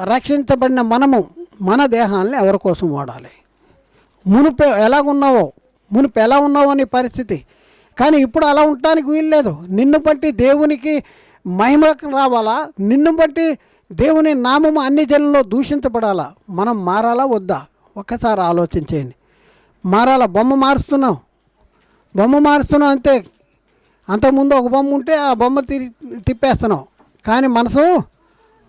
రక్షించబడిన మనము మన దేహాన్ని ఎవరి కోసం వాడాలి? మునుపు ఎలాగున్నావో మునుపు ఎలా ఉన్నావో నీ పరిస్థితి. కానీ ఇప్పుడు అలా ఉండటానికి వీల్లేదు నిన్ను బట్టి దేవునికి మహిమ రావాలా? నిన్ను బట్టి దేవుని నామము అన్ని జనుల్లో దూషించబడాలా? మనం మారాలా వద్దా? ఒక్కసారి ఆలోచించేయండి. మారాలా? బొమ్మ మారుస్తున్నాం బొమ్మ మారుస్తున్నాం అంతే. అంతకుముందు ఒక బొమ్మ ఉంటే ఆ బొమ్మ తిరి తిప్పేస్తున్నాం కానీ మనసు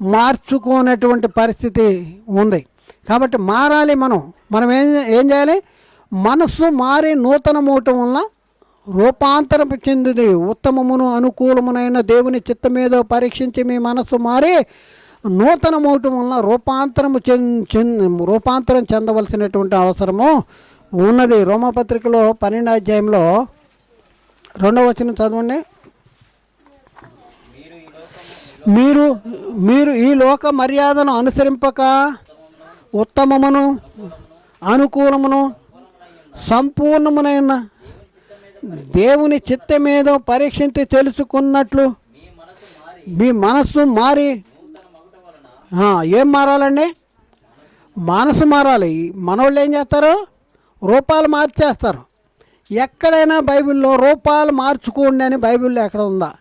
మార్చుకోనటువంటి పరిస్థితి ఉంది. కాబట్టి మారాలి మనం. మనం ఏం ఏం చేయాలి? మనస్సు మారి నూతనమవటం వల్ల రూపాంతరం చెందింది ఉత్తమమును అనుకూలమునైన దేవుని చిత్తమేదో పరీక్షించి మీ మనస్సు మారి నూతనమవటం వల్ల రూపాంతరము చెంద రూపాంతరం చెందవలసినటువంటి అవసరము ఉన్నది. రోమపత్రికలో పన్నెండు అధ్యాయంలో రెండవ వచనం చదవండి. మీరు మీరు ఈ లోక మర్యాదను అనుసరింపక ఉత్తమమును అనుకూలమును సంపూర్ణమునైన దేవుని చిత్తమేదో పరీక్షించి తెలుసుకున్నట్లు మీ మనస్సు మారి ఏం మారాలండి? మనసు మారాలి. మనోళ్ళు ఏం చేస్తారు? రూపాలు మార్చేస్తారు. ఎక్కడైనా బైబిల్లో రూపాలు మార్చుకోండి అని బైబిల్లో ఎక్కడ ఉందా?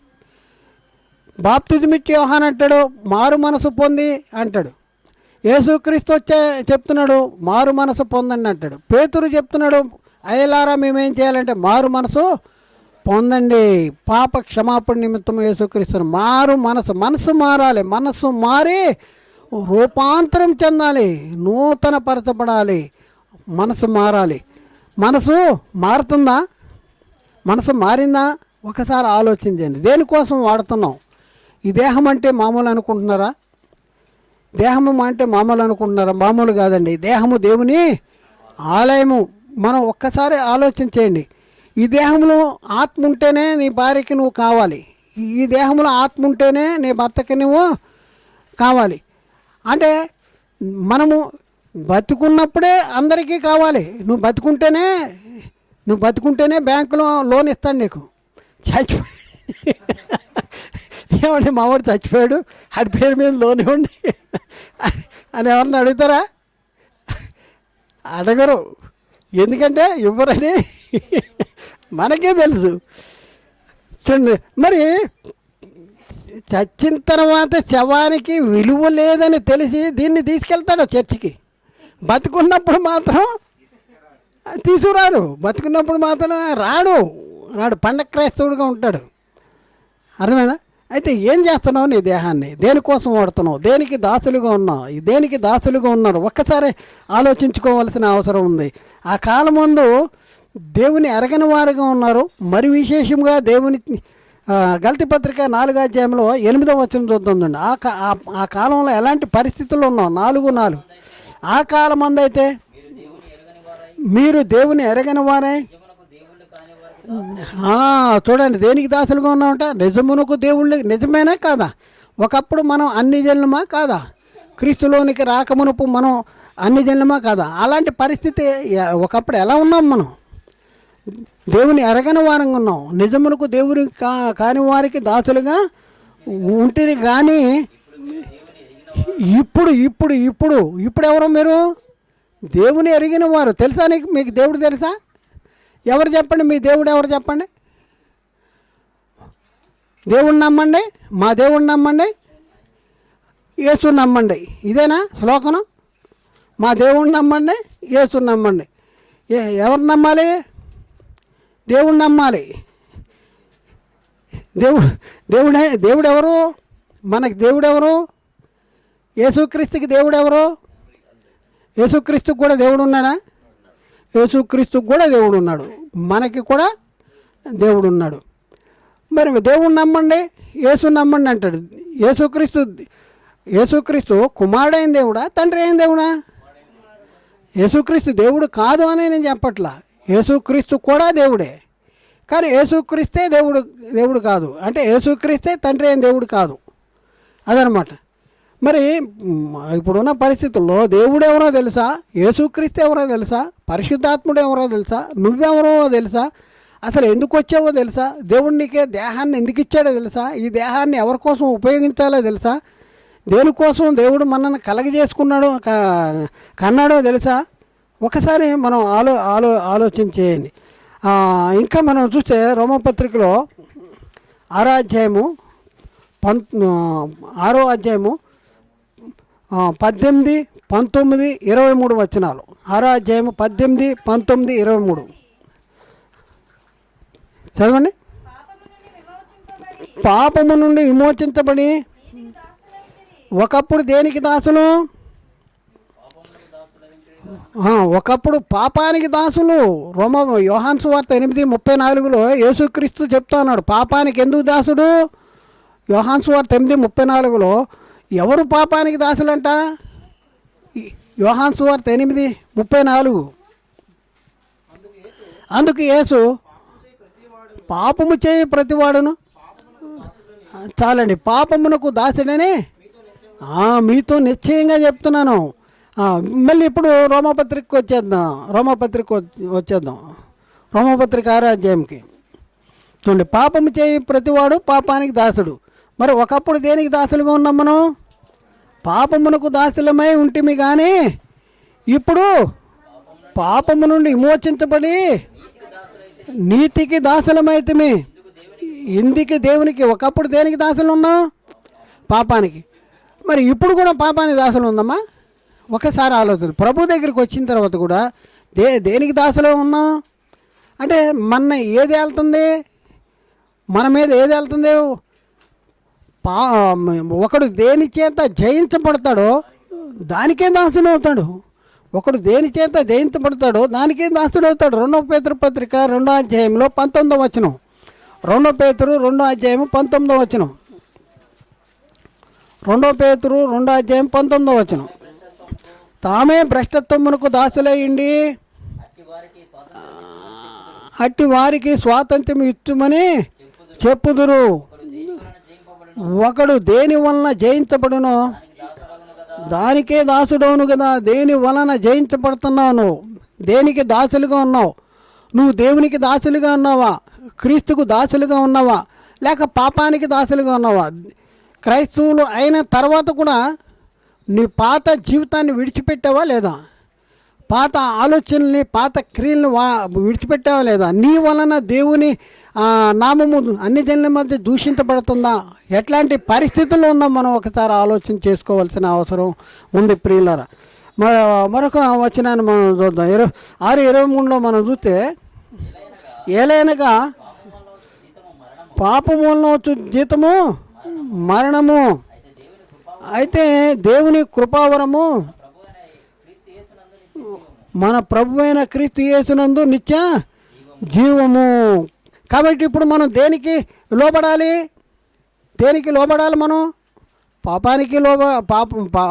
బాప్తిజమిచ్చి యోహాన్ అంటాడు మారు మనసు పొంది అంటాడు. యేసుక్రీస్తు వచ్చే చెప్తున్నాడు మారు మనసు పొందండి అంటాడు. పేతురు చెప్తున్నాడు అయ్యలారా మేమేం చేయాలంటే మారు మనసు పొందండి. పాప క్షమాపణ నిమిత్తం యేసుక్రీస్తుని మారు మనసు మనసు మారాలి మనసు మారి రూపాంతరం చెందాలి నూతన పరచబడాలి మనసు మారాలి. మనసు మారుతుందా? మనసు మారిందా? ఒకసారి ఆలోచించండి. దేనికోసం వాడుతున్నాం? ఈ దేహం అంటే మామూలు అనుకుంటున్నారా? దేహము అంటే మామూలు అనుకుంటున్నారా? మామూలు కాదండి. దేహము దేవుని ఆలయము. మనం ఒక్కసారి ఆలోచించేయండి ఈ దేహంలో ఆత్మ ఉంటేనే నీ భార్యకి నువ్వు కావాలి. ఈ దేహంలో ఆత్మ ఉంటేనే నీ భర్తకి నువ్వు కావాలి. అంటే మనము బతుకున్నప్పుడే అందరికీ కావాలి. నువ్వు బతుకుంటేనే నువ్వు బతుకుంటేనే బ్యాంకులో లోన్ ఇస్తాను నీకు. చచ్చిపోయి ఏమండి మావాడు చచ్చిపోయాడు. ఆడి పేరు మీద లోన్ ఇవ్వండి. అని ఎవరిని అడుగుతారా? అడగరు. ఎందుకంటే ఇవ్వరని మనకే తెలుసు. చూడండి మరి చచ్చిన తర్వాత శవానికి విలువ లేదని తెలిసి దీన్ని తీసుకెళ్తాడు చర్చికి. బతుకున్నప్పుడు మాత్రం తీసుకురారు. బతుకున్నప్పుడు మాత్రం రాడు. రాడు. పండగ క్రైస్తవుడుగా ఉంటాడు. అర్థమైందా? అయితే ఏం చేస్తున్నావు నీ దేహాన్ని? దేనికోసం వాడుతున్నావు? దేనికి దాసులుగా ఉన్నావు? దేనికి దాసులుగా ఉన్నారు ఒక్కసారి ఆలోచించుకోవాల్సిన అవసరం ఉంది. ఆ కాలం ముందు దేవుని ఎరగని వారుగా ఉన్నారు. మరి విశేషంగా దేవుని గల్తి పత్రిక నాలుగో అధ్యాయంలో ఎనిమిదో వచ్చిన చూద్దండి ఆ కా- ఆ- కాలంలో ఎలాంటి పరిస్థితులు ఉన్నాం నాలుగు నాలుగు. ఆ కాలం మంది మీరు దేవుని ఎరగని వారే చూడండి దేనికి దాసులుగా ఉన్నామంట? నిజమునకు దేవుళ్ళు నిజమేనా కాదా? ఒకప్పుడు మనం అన్ని జన్లమా కాదా? క్రీస్తులోనికి రాకమునుపు మనం అన్ని జన్లమా కాదా? అలాంటి పరిస్థితి ఒకప్పుడు ఎలా ఉన్నాం మనం? దేవుని ఎరగని వారంగా ఉన్నాం. నిజమునకు దేవుని కా కాని వారికి దాసులుగా ఉంటుంది కానీ ఇప్పుడు ఇప్పుడు ఇప్పుడు ఇప్పుడు ఎవరు మీరు? దేవుని ఎరిగిన వారు. తెలుసా నీకు? మీకు దేవుడు తెలుసా? ఎవరు చెప్పండి? మీ దేవుడు ఎవరు చెప్పండి? దేవుణ్ణి నమ్మండి మా దేవుణ్ణి నమ్మండి యేసు నమ్మండి. ఇదేనా శ్లోకనం? మా దేవుణ్ణి నమ్మండి యేసు నమ్మండి. ఎవరు నమ్మాలి? దేవుణ్ణి నమ్మాలి. దేవుడు దేవుడే దేవుడు ఎవరు మనకి దేవుడు ఎవరు యేసుక్రీస్తుకి దేవుడు ఎవరు కూడా దేవుడు ఉన్నాడా? యేసుక్రీస్తుకు కూడా దేవుడు ఉన్నాడు మనకి కూడా దేవుడు ఉన్నాడు మరి దేవుడు నమ్మండి యేసు నమ్మండి అంటాడు. యేసుక్రీస్తు యేసుక్రీస్తు కుమారుడైన దేవుడా తండ్రి అయిన దేవుడా? యేసుక్రీస్తు దేవుడు కాదు అని నేను చెప్పట్లా. యేసుక్రీస్తు కూడా దేవుడే. కానీ యేసుక్రీస్తే దేవుడు దేవుడు కాదు. అంటే యేసుక్రీస్తే తండ్రి అయిన దేవుడు కాదు. అదనమాట. మరి ఇప్పుడున్న పరిస్థితుల్లో దేవుడు ఎవరో తెలుసా? యేసుక్రీస్తు ఎవరో తెలుసా? పరిశుద్ధాత్ముడు ఎవరో తెలుసా? నువ్వెవరో తెలుసా? అసలు ఎందుకు వచ్చావో తెలుసా? దేవుడు నీకే దేహాన్ని ఎందుకు ఇచ్చాడో తెలుసా? ఈ దేహాన్ని ఎవరి కోసం ఉపయోగించాలో తెలుసా? దేనికోసం దేవుడు మనల్ని కలగజేసుకున్నాడో క- కన్నాడో తెలుసా? ఒకసారి మనం ఆలో ఆలో ఆలోచించేయండి. ఇంకా మనం చూస్తే రోమపత్రికలో ఆరో అధ్యాయము పం ఆరో అధ్యాయము పద్దెనిమిది పంతొమ్మిది ఇరవై మూడు వచనాలు. ఆరో అధ్యాయము పద్దెనిమిది పంతొమ్మిది ఇరవై మూడు. చదవండి. పాపము నుండి విమోచించబడి ఒకప్పుడు దేనికి దాసులు? ఒకప్పుడు పాపానికి దాసులు. రోమ యోహాన్స్ వార్త ఎనిమిది ముప్పై నాలుగులో యేసుక్రీస్తు చెప్తా ఉన్నాడు పాపానికి ఎందుకు దాసుడు? యోహాన్స్ వార్త ఎనిమిది ముప్పై నాలుగులో ఎవరు పాపానికి దాసులంట? ఈ యోహాన్ సువార్త ఎనిమిది ముప్పై నాలుగు. అందుకు యేసు పాపము చేయి ప్రతివాడును. చాలండి పాపమునకు దాసుడని? మీతో నిశ్చయంగా చెప్తున్నాను. మళ్ళీ ఇప్పుడు రోమపత్రికకు వచ్చేద్దాం రోమపత్రిక వచ్చేద్దాం. రోమపత్రిక ఆరాధ్యాయంకి చూడండి పాపము చేయి ప్రతివాడు పాపానికి దాసుడు. మరి ఒకప్పుడు దేనికి దాసులుగా ఉన్నాం మనం? పాపమునకు దాసులమై ఉంటిమి కానీ ఇప్పుడు పాపము నుండి విమోచించబడి నీతికి దాసులమైతమి. ఇందుకి దేవునికి ఒకప్పుడు దేనికి దాసులు ఉన్నాం పాపానికి. మరి ఇప్పుడు కూడా పాపానికి దాసులు ఉందమ్మా ఒకసారి ఆలోచన. ప్రభు దగ్గరికి వచ్చిన తర్వాత కూడా దే దేనికి దాసులో ఉన్నాం? అంటే మన ఏది వెళ్తుంది మన మీద ఏది వెళ్తుంది పా ఒకడు దేని చేత జయించబడతాడో దానికే దాసుడు అవుతాడు. ఒకడు దేని చేత జయించబడతాడో దానికే దాసుడు అవుతాడు. రెండో పేతృ పత్రిక రెండో అధ్యాయంలో పంతొమ్మిదో వచనం. రెండో పేతురు రెండో అధ్యాయం పంతొమ్మిదో వచనం. రెండో పేతురు రెండో అధ్యాయం పంతొమ్మిదో వచనం. తామే భ్రష్టత్వమునకు దాసులయ్యండి అట్టి వారికి స్వాతంత్ర్యం ఇచ్చుమని చెప్పుదురు. ఒకడు దేని వలన జయించబడును దానికే దాసుడవును కదా. దేని వలన జయించబడుతున్నావు నువ్వు? దేనికి దాసులుగా ఉన్నావు? నువ్వు దేవునికి దాసులుగా ఉన్నావా? క్రీస్తుకు దాసులుగా ఉన్నావా? లేక పాపానికి దాసులుగా ఉన్నావా? క్రైస్తవులు అయిన తర్వాత కూడా నీ పాత జీవితాన్ని విడిచిపెట్టావా లేదా? పాత ఆలోచనల్ని పాత క్రియల్ని వా విడిచిపెట్టావా లేదా? నీ వలన దేవుని నామము అన్ని జనుల మధ్య దూషించబడుతుందా? ఎట్లాంటి పరిస్థితుల్లో ఉందో మనం ఒకసారి ఆలోచన చేసుకోవాల్సిన అవసరం ఉంది ప్రియులరా. మరో మరొక వచనాన్ని మనం చూద్దాం. ఇరవై ఆరు ఇరవై మూడులో మనం చూస్తే ఏలైనగా పాపం వలన వచ్చు జీతము మరణము అయితే దేవుని కృపావరము మన ప్రభు అయిన క్రీస్తు చేసినందు నిత్య జీవము. కాబట్టి ఇప్పుడు మనం దేనికి లోబడాలి? దేనికి లోబడాలి మనం? పాపానికి లోబ పాపం పా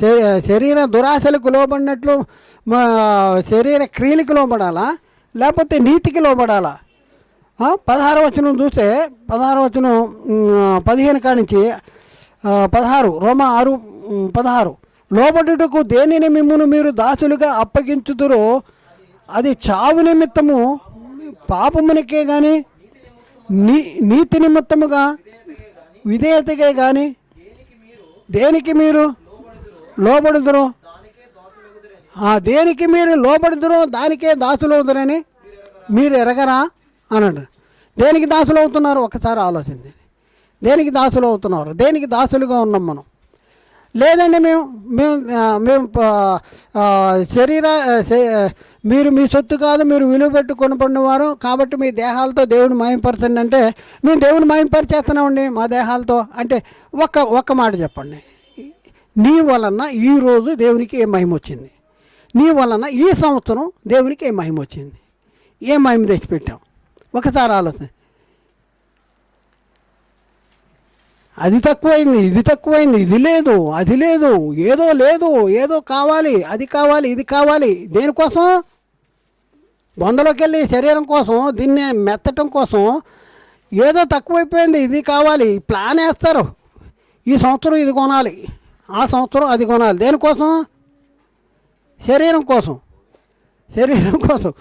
శ- శరీర దురాశలకు లోబడినట్లు శరీర క్రియలకు లోబడాలా? లేకపోతే నీతికి లోబడాలా? పదహారు వచనం చూస్తే పదహారు వచనం పదిహేను కానించి పదహారు రోమ ఆరు పదహారు. లోబడుటకు దేనిని మిమ్మును మీరు దాసులుగా అప్పగించుదురో అది చావు నిమిత్తము పాపమునకే కానీ నీ నీతి నిమిత్తముగా విధేయతకే కానీ దేనికి మీరు లోబడుదురు ఆ దేనికి మీరు లోబడుదురు దానికే దాసులు అవుతురని మీరు ఎరగరా అన్నాడు దేనికి దాసులు అవుతున్నారు ఒకసారి ఆలోచించండి. దేనికి దాసులు అవుతున్నారు దేనికి దాసులుగా ఉన్నాం మనం? లేదండి మేము మేము మేము శరీర మీరు మీ సొత్తు కాదు మీరు విలువ పెట్టి వారు కాబట్టి మీ దేహాలతో దేవుని మాయంపరచండి అంటే మేము దేవుని మయంపరిచేస్తున్నామండి మా దేహాలతో. అంటే ఒక్క ఒక్క మాట చెప్పండి. నీ వలన ఈరోజు దేవునికి ఏ మహిమ వచ్చింది? నీ వలన ఈ సంవత్సరం దేవునికి ఏ మహిమ వచ్చింది? ఏ మహిమ తెచ్చిపెట్టాం? ఒకసారి ఆలోచన. అది తక్కువైంది ఇది తక్కువైంది ఇది లేదు అది లేదు ఏదో లేదు ఏదో కావాలి అది కావాలి ఇది కావాలి. దేనికోసం? బొందలోకి వెళ్ళి శరీరం కోసం దీన్ని మెత్తటం కోసం ఏదో తక్కువైపోయింది ఇది కావాలి ప్లాన్ వేస్తారు. ఈ సంవత్సరం ఇది కొనాలి ఆ సంవత్సరం అది కొనాలి. దేనికోసం? శరీరం కోసం. శరీరం కోసం.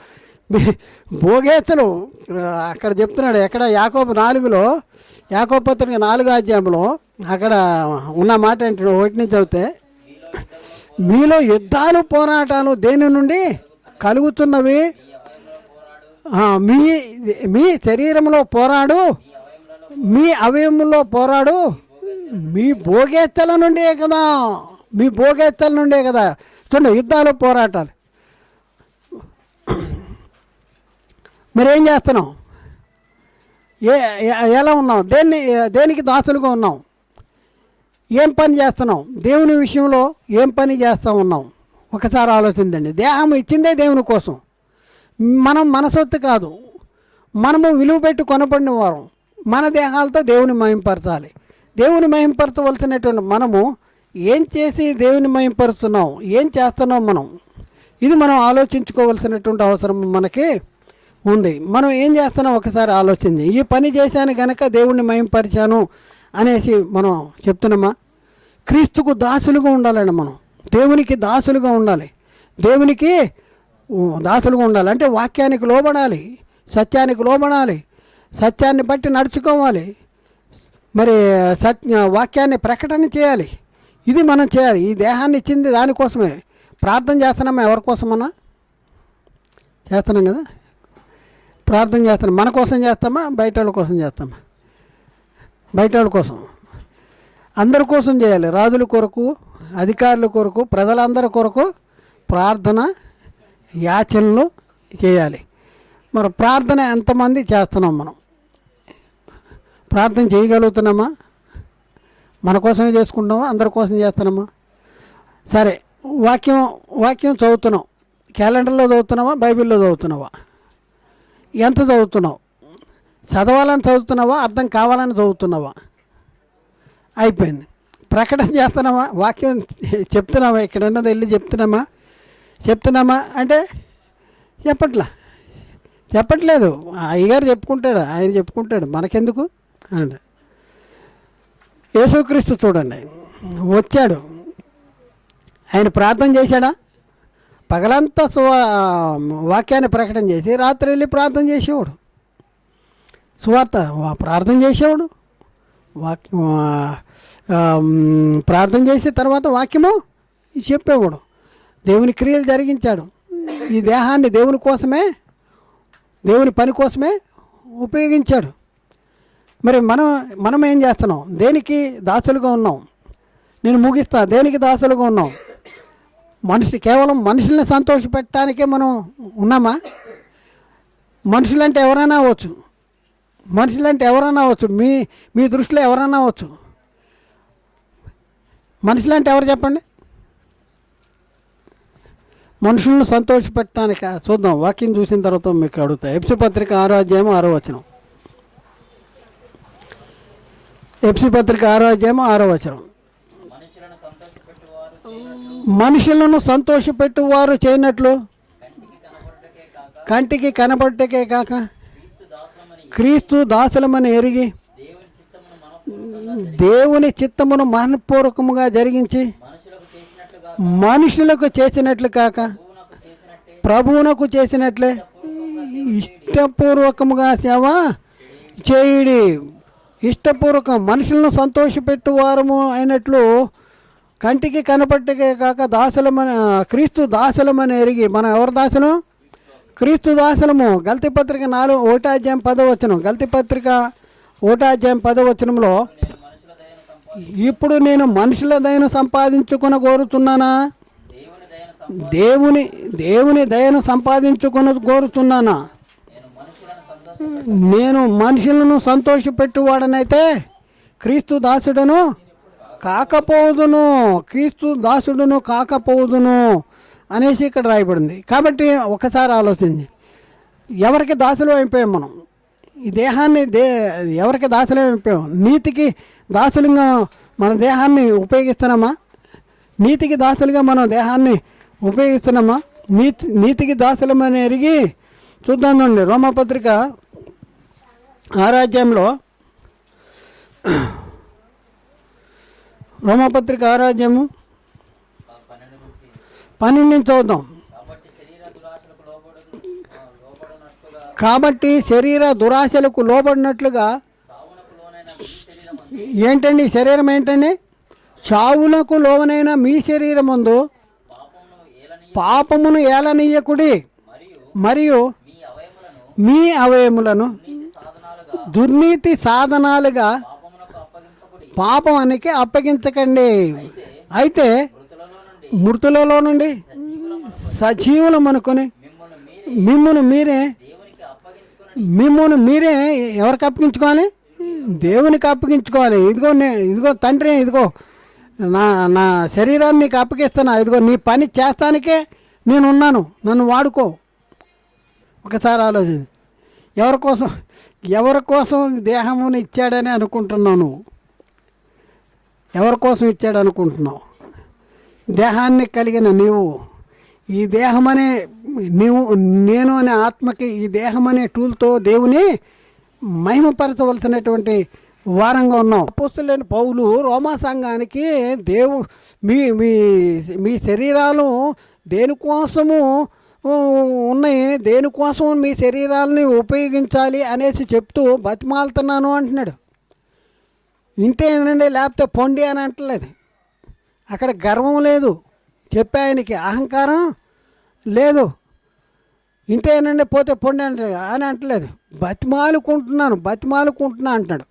భోగేతలు అక్కడ చెప్తున్నాడు ఎక్కడ యాకోబు నాలుగులో యాకోబు పత్రిక నాలుగు అధ్యాయంలో అక్కడ ఉన్న మాట ఏంటంటే ఒకటి నుంచి చదివితే మీలో యుద్ధాలు పోరాటాలు దేని నుండి? కలుగుతున్నవి? మీ మీ శరీరంలో పోరాడు? మీ అవయవంలో పోరాడు? మీ భోగేత్తల నుండే కదా. మీ భోగేత్తల నుండే కదా. చూడండి యుద్ధాలు పోరాటాలు. మరి ఏం చేస్తున్నాం ఏ ఎలా ఉన్నాం దేన్ని దేనికి దాసులుగా ఉన్నాం ఏం పని చేస్తున్నాం దేవుని విషయంలో ఏం పని చేస్తూ ఉన్నాం ఒకసారి ఆలోచించండి. దేహం ఇచ్చిందే దేవుని కోసం. మనం మనసొత్తు కాదు. మనము విలువ పెట్టి కొనబడిన వారం. మన దేహాలతో దేవుని మహింపరచాలి. దేవుని మహింపరచవలసినటువంటి మనము ఏం చేసి దేవుని మహింపరుస్తున్నాం ఏం చేస్తున్నాం మనం? ఇది మనం ఆలోచించుకోవలసినటువంటి అవసరం మనకి ఉంది. మనం ఏం చేస్తున్నాం? ఒకసారి ఆలోచించి ఈ పని చేశాను గనక దేవుణ్ణి మయంపరిచాను అనేసి మనం చెప్తున్నామా? క్రీస్తుకు దాసులుగా ఉండాలండి మనం. దేవునికి దాసులుగా ఉండాలి. దేవునికి దాసులుగా ఉండాలి. అంటే వాక్యానికి లోబడాలి. సత్యానికి లోబడాలి. సత్యాన్ని బట్టి నడుచుకోవాలి. మరి సత్య వాక్యాన్ని ప్రకటన చేయాలి. ఇది మనం చేయాలి. ఈ దేహాన్ని ఇచ్చింది దానికోసమే. ప్రార్థన చేస్తున్నామా? ఎవరికోసమన్నా? చేస్తున్నాం కదా? ప్రార్థన చేస్తాను. మన కోసం చేస్తామా? బయట వాళ్ళ కోసం చేస్తామా? బయట వాళ్ళ కోసం. అందరి కోసం చేయాలి. రాజుల కొరకు అధికారుల కొరకు ప్రజలందరి కొరకు ప్రార్థన యాచనలు చేయాలి. మరి ప్రార్థన ఎంతమంది చేస్తున్నాం మనం? ప్రార్థన చేయగలుగుతున్నామా? మన కోసమే చేసుకుంటున్నామా? అందరి కోసం చేస్తున్నామా? సరే వాక్యం వాక్యం చదువుతున్నాం. క్యాలెండర్లో చదువుతున్నావా? బైబిల్లో చదువుతున్నావా? ఎంత చదువుతున్నావు? చదవాలని చదువుతున్నావా? అర్థం కావాలని చదువుతున్నావా? అయిపోయింది. ప్రకటన చేస్తున్నామా వాక్యం చెప్తున్నామా ఇక్కడ ఉన్నది వెళ్ళి చెప్తున్నామా? చెప్తున్నామా? అంటే చెప్పట్లా. చెప్పట్లేదు. అయ్యగారు చెప్పుకుంటాడు. ఆయన చెప్పుకుంటాడు. మనకెందుకు? అంటే యేసుక్రీస్తు చూడండి. వచ్చాడు. ఆయన ప్రార్థన చేశాడా? పగలంతా సువా వాక్యాన్ని ప్రకటన చేసి రాత్రి వెళ్ళి ప్రార్థన చేసేవాడు. సువార్త వా- ప్రార్థన చేసేవాడు. వాక్యం ప్రార్థన చేసి తర్వాత వాక్యము చెప్పేవాడు. దేవుని క్రియలు జరిగించాడు. ఈ దేహాన్ని దేవుని కోసమే దేవుని పని కోసమే ఉపయోగించాడు. మరి మనం మనం ఏం చేస్తున్నాం? దేనికి దాసులుగా ఉన్నాం? నేను ముగిస్తా. దేనికి దాసులుగా ఉన్నాం? మనిషి కేవలం మనుషుల్ని సంతోషపెట్టడానికే మనం ఉన్నామా? మనుషులంటే ఎవరైనా అవ్వచ్చు. మనుషులంటే ఎవరైనా అవ్వచ్చు. మీ మీ దృష్టిలో ఎవరైనా అవ్వచ్చు. మనుషులంటే ఎవరు చెప్పండి? మనుషులను సంతోషపెట్టడానికి చూద్దాం. వాక్యం చూసిన తర్వాత మీకు అడుగుతా. ఎప్సి పత్రిక ఆరో అధ్యాయం ఆరో వచనం. ఎప్సి పత్రిక ఆరో అధ్యాయం ఆరో వచనం. మనుషులను సంతోషపెట్టువారు చేయనట్లు? కంటికి కనబడటకే కాక క్రీస్తు దాసులమని ఎరిగి దేవుని చిత్తమును మనపూర్వకముగా జరిగించి మనుషులకు చేసినట్లు కాక ప్రభువునకు ప్రభువునకు చేసినట్లే ఇష్టపూర్వకముగా సేవ చేయుడి. ఇష్టపూర్వకం మనుషులను సంతోషపెట్టు వారము అయినట్లు కంటికి కనపట్టకే కాక దాసులమని క్రీస్తు దాసులమని ఎరిగి మనం ఎవరు దాసులం? క్రీస్తు దాసులము. గల్తీ పత్రిక నాలుగు ఓటాధ్యాయం పదవచనం గల్తీ పత్రిక ఓటాధ్యాయం పదవచనంలో ఇప్పుడు నేను మనుషుల దయను సంపాదించుకుని కోరుతున్నానా? దేవుని దేవుని దయను సంపాదించుకుని కోరుతున్నానా? నేను మనుషులను నేను మనుషులను సంతోషపెట్టువాడనైతే క్రీస్తు దాసుడను కాకపోదును క్రీస్తు దాసుడును కాకపోదును అనేసి ఇక్కడ రాయబడింది. కాబట్టి ఒకసారి ఆలోచించి ఎవరికి దాసులు అయిపోయాం మనం? ఈ దేహాన్ని దే ఎవరికి దాసులు అయిపోయాం? నీతికి దాసులుగా మన దేహాన్ని ఉపయోగిస్తున్నామా? నీతికి దాసులుగా మనం దేహాన్ని ఉపయోగిస్తున్నామా? నీతి నీతికి దాసులమని ఎరిగి చూద్దాం చూడండి. రోమపత్రిక ఆరాజ్యంలో రోమపత్రిక ఆరాధ్యము? పన్నెండు నుంచి చూద్దాం కాబట్టి శరీర దురాశలకు లోబడినట్లుగా ఏంటండి శరీరం ఏంటండి? చావులకు లోనైన మీ శరీరం ముందు పాపమును ఏలనీయకుడి మరియు మీ అవయములను దుర్నీతి సాధనాలుగా పాపం అప్పగింపకుడి పాపమానికి అప్పగించకండి. అయితే మృతులలో నుండి సజీవులు అనుకొని మిమ్మల్ని మీరే మిమ్మల్ని మీరే ఎవరికి అప్పగించుకోవాలి? దేవునికి అప్పగించుకోవాలి. ఇదిగో ఇదిగో తండ్రి ఇదిగో నా నా శరీరాన్ని నీకు అప్పగిస్తున్నా. ఇదిగో నీ పని చేస్తానికే నేను ఉన్నాను నన్ను వాడుకో. ఒకసారి ఆలోచన ఎవరి కోసం ఎవరి కోసం దేహమును ఇచ్చాడని అనుకుంటున్నాను? ఎవరి కోసం ఇచ్చాడు అనుకుంటున్నావు దేహాన్ని కలిగిన నీవు. ఈ దేహమనే నీవు నేను అనే ఆత్మకి ఈ దేహమనే టూల్తో దేవుని మహిమపరచవలసినటువంటి వారంగా ఉన్నాం అపోస్తులైన పౌలు రోమా సంఘానికి దేవు మీ మీ మీ శరీరాలు దేనికోసము ఉన్నాయి? దేనికోసం మీ శరీరాలని ఉపయోగించాలి అనేసి చెప్తూ బతిమాలుతున్నాను అంటున్నాడు. ఇంటేనండి లేకపోతే పొండి అని అంటలేదు. అక్కడ గర్వం లేదు. చెప్పే ఆయనకి అహంకారం లేదు. ఇంటేనండి పోతే పొండి అంటే అని అంటలేదు. బతిమాలుకుంటున్నాను బతిమాలుకుంటున్నా అంటున్నాడు.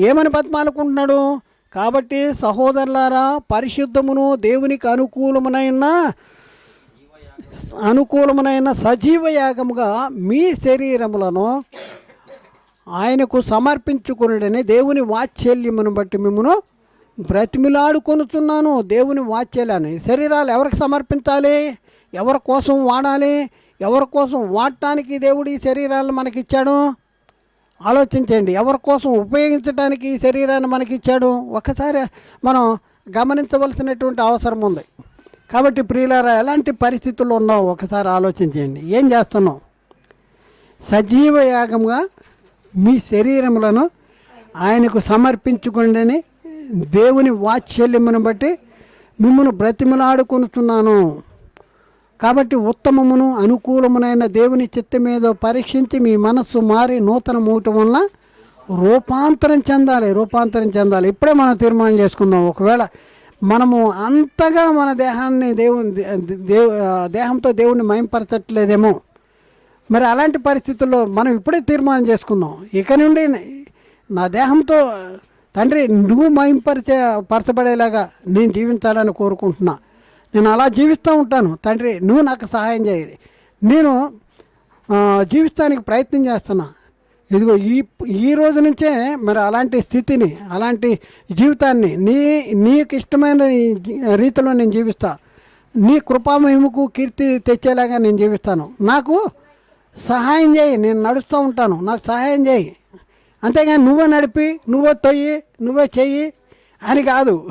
ఏమని బతిమాలుకుంటున్నాడు? కాబట్టి సహోదరులారా పరిశుద్ధమును దేవునికి అనుకూలమునైన అనుకూలమునైన సజీవ యాగముగా మీ శరీరములను ఆయనకు సమర్పించుకునుడని దేవుని వాత్సల్యమును బట్టి మిమ్మను బ్రతిమిలాడుకొనుతున్నాను దేవుని వాత్సల్యాన్ని. శరీరాలు ఎవరికి సమర్పించాలి? ఎవరి కోసం వాడాలి? ఎవరి కోసం వాడటానికి దేవుడు ఈ శరీరాలను మనకిచ్చాడు? ఆలోచించండి. ఎవరి కోసం ఉపయోగించడానికి ఈ శరీరాన్ని మనకి ఇచ్చాడు ఒకసారి మనం గమనించవలసినటువంటి అవసరం ఉంది. కాబట్టి ప్రియులారా ఎలాంటి పరిస్థితుల్లో ఉన్నావు ఒకసారి ఆలోచించండి. ఏం చేస్తున్నావు? సజీవ యాగంగా మీ శరీరములను ఆయనకు సమర్పించుకోండి దేవుని వాత్సల్యమును బట్టి మిమ్మల్ని బ్రతిమలాడుకొనుతున్నాను కాబట్టి ఉత్తమమును అనుకూలమునైన దేవుని చిత్తమేదో పరీక్షించి మీ మనస్సు మారి నూతన మూటం వల్ల రూపాంతరం చెందాలి రూపాంతరం చెందాలి. ఇప్పుడే మనం తీర్మానం చేసుకుందాం. ఒకవేళ మనము అంతగా మన దేహాన్ని దేవుని దేవు దేహంతో దేవుణ్ణి మయంపరచట్లేదేమో. మరి అలాంటి పరిస్థితుల్లో మనం ఇప్పుడే తీర్మానం చేసుకుందాం. ఇక నుండి నా దేహంతో తండ్రి నువ్వు మహింపరిచే పరచబడేలాగా నేను జీవించాలని కోరుకుంటున్నా. నేను అలా జీవిస్తూ ఉంటాను. తండ్రి నువ్వు నాకు సహాయం చేయాలి నేను జీవిస్తానికి ప్రయత్నం చేస్తున్నా. ఇదిగో ఈ ఈ రోజు నుంచే మరి అలాంటి స్థితిని అలాంటి జీవితాన్ని నీ నీకు ఇష్టమైన రీతిలో నేను జీవిస్తా. నీ కృపామహిమకు కీర్తి తెచ్చేలాగా నేను జీవిస్తాను. నాకు సహాయం చేయి నేను నడుస్తూ ఉంటాను. నాకు సహాయం చేయి. అంతేగాని నువ్వే నడిపి నువ్వే తొయ్యి నువ్వే చెయ్యి అని కాదు.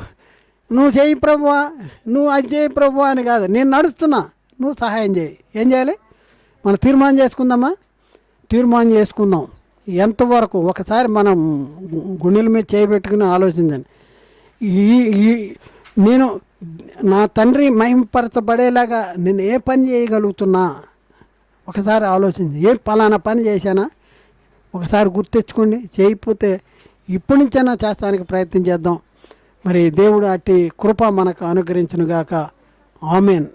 నువ్వు చెయ్యి ప్రభువా నువ్వు అది చేయి ప్రభువా అని కాదు. నేను నడుస్తున్నా నువ్వు సహాయం చేయి. ఏం చేయాలి? మనం తీర్మానం చేసుకుందామా? తీర్మానం చేసుకుందాం. ఎంతవరకు? ఒకసారి మనం గుండెల మీద చేయబెట్టుకుని ఆలోచించండి. ఈ ఈ నేను నా తండ్రి మహిమపరచబడేలాగా నేను ఏ పని చేయగలుగుతున్నా? ఒకసారి ఆలోచించి. ఏ పలానా పని చేశానా? ఒకసారి గుర్తెచ్చుకోండి చేయకపోతే ఇప్పటి నుంచైనా చేస్తానికి ప్రయత్నం చేద్దాం. మరి దేవుడు అట్టి కృప మనకు అనుగ్రహించునుగాక. ఆమెన్.